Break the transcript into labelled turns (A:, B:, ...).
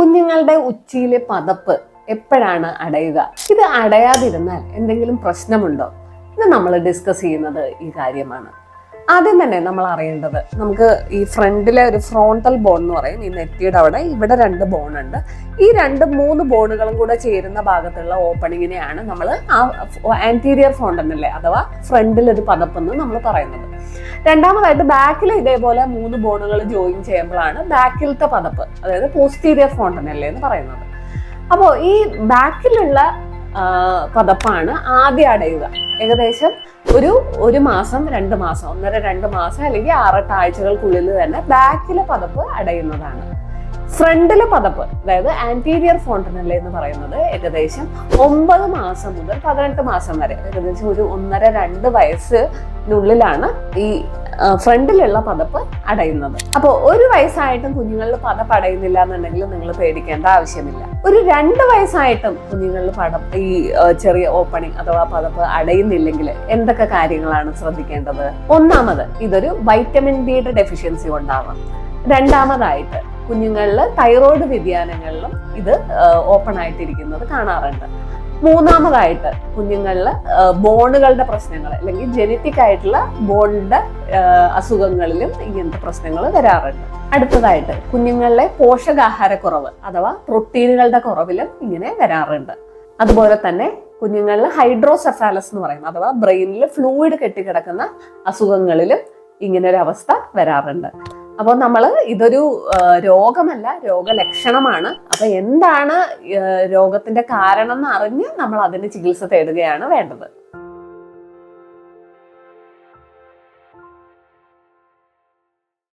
A: കുഞ്ഞുങ്ങളുടെ ഉച്ചിയിലെ പതപ്പ് എപ്പോഴാണ് അടയുക? ഇത് അടയാതിരുന്നാൽ എന്തെങ്കിലും പ്രശ്നമുണ്ടോ? ഇത് നമ്മൾ ഡിസ്കസ് ചെയ്യുന്നത് ഈ കാര്യമാണ്. ആദ്യം തന്നെ നമ്മൾ അറിയേണ്ടത് നമുക്ക് ഈ ഫ്രണ്ടിലെ ഒരു ഫ്രോണ്ടൽ ബോൺ എന്ന് പറയും ഈ നെറ്റിയുടെ അവിടെ. ഇവിടെ രണ്ട് ബോൺ ഉണ്ട്. ഈ രണ്ട് മൂന്ന് ബോണുകളും കൂടെ ചേരുന്ന ഭാഗത്തുള്ള ഓപ്പണിങ്ങിനെയാണ് നമ്മൾ ആ ആന്റീരിയർ ഫ്രോണ്ടനല്ലേ അഥവാ ഫ്രണ്ടിൽ ഒരു പതപ്പെന്ന് നമ്മൾ പറയുന്നത്. രണ്ടാമതായിട്ട് ബാക്കിൽ ഇതേപോലെ മൂന്ന് ബോണുകൾ ജോയിൻ ചെയ്യുമ്പോഴാണ് ബാക്കിലത്തെ പതപ്പ് അതായത് പോസ്റ്റീരിയർ ഫോണ്ടനല്ലേ എന്ന് പറയുന്നത്. അപ്പോൾ ഈ ബാക്കിലുള്ള പതപ്പാണ് ആദ്യം അടയുക. ഏകദേശം ഒരു ഒരു മാസം രണ്ട് മാസം ഒന്നര രണ്ട് മാസം അല്ലെങ്കിൽ ആറെട്ട് ആഴ്ചകൾക്കുള്ളിൽ തന്നെ ബാക്കിലെ പതപ്പ് അടയുന്നതാണ്. ഫ്രണ്ടിലെ പതപ്പ് അതായത് ആന്റീരിയർ ഫോണ്ടനല്ലേ എന്ന് പറയുന്നത് ഏകദേശം ഒമ്പത് മാസം മുതൽ പതിനെട്ട് മാസം വരെ ഏകദേശം ഒരു ഒന്നര രണ്ട് വയസ്സിനുള്ളിലാണ് ഈ ഫ്രണ്ടിലുള്ള പതപ്പ് അടയുന്നത്. അപ്പോൾ ഒരു വയസ്സായിട്ടും കുഞ്ഞുങ്ങളിൽ പതപ്പ് അടയുന്നില്ല എന്നുണ്ടെങ്കിൽ നിങ്ങൾ പേടിക്കേണ്ട ആവശ്യമില്ല. ഒരു രണ്ട് വയസ്സായിട്ടും കുഞ്ഞുങ്ങളിൽ പടം ഈ ചെറിയ ഓപ്പണിംഗ് അഥവാ പതപ്പ് അടയുന്നില്ലെങ്കിൽ എന്തൊക്കെ കാര്യങ്ങളാണ് ശ്രദ്ധിക്കേണ്ടത്? ഒന്നാമത് ഇതൊരു വൈറ്റമിൻ ഡിയുടെ ഡെഫിഷ്യൻസി ഉണ്ടാവാം രണ്ടാമതായിട്ട് കുഞ്ഞുങ്ങളിൽ തൈറോയ്ഡ് വ്യതിയാനങ്ങളിലും ഇത് ഓപ്പൺ ആയിട്ടിരിക്കുന്നത് കാണാറുണ്ട്. മൂന്നാമതായിട്ട് കുഞ്ഞുങ്ങളിൽ ബോണുകളുടെ പ്രശ്നങ്ങൾ അല്ലെങ്കിൽ ജനറ്റിക് ആയിട്ടുള്ള ബോണിന്റെ അസുഖങ്ങളിലും ഇങ്ങനത്തെ പ്രശ്നങ്ങൾ വരാറുണ്ട്. അടുത്തതായിട്ട് കുഞ്ഞുങ്ങളിലെ പോഷകാഹാരക്കുറവ് അഥവാ പ്രോട്ടീനുകളുടെ കുറവിലും ഇങ്ങനെ വരാറുണ്ട്. അതുപോലെ തന്നെ കുഞ്ഞുങ്ങളിൽ ഹൈഡ്രോസെഫാലസ് എന്ന് പറയും അഥവാ ബ്രെയിനിൽ ഫ്ലൂയിഡ് കെട്ടിക്കിടക്കുന്ന അസുഖങ്ങളിലും ഇങ്ങനെ ഒരു അവസ്ഥ വരാറുണ്ട്. അപ്പോൾ നമ്മൾ ഇതൊരു രോഗമല്ല രോഗലക്ഷണമാണ്. അപ്പൊ എന്താണ് രോഗത്തിന്റെ കാരണം എന്ന് അറിഞ്ഞ് നമ്മൾ അതിന് ചികിത്സ തേടുകയാണ് വേണ്ടത്.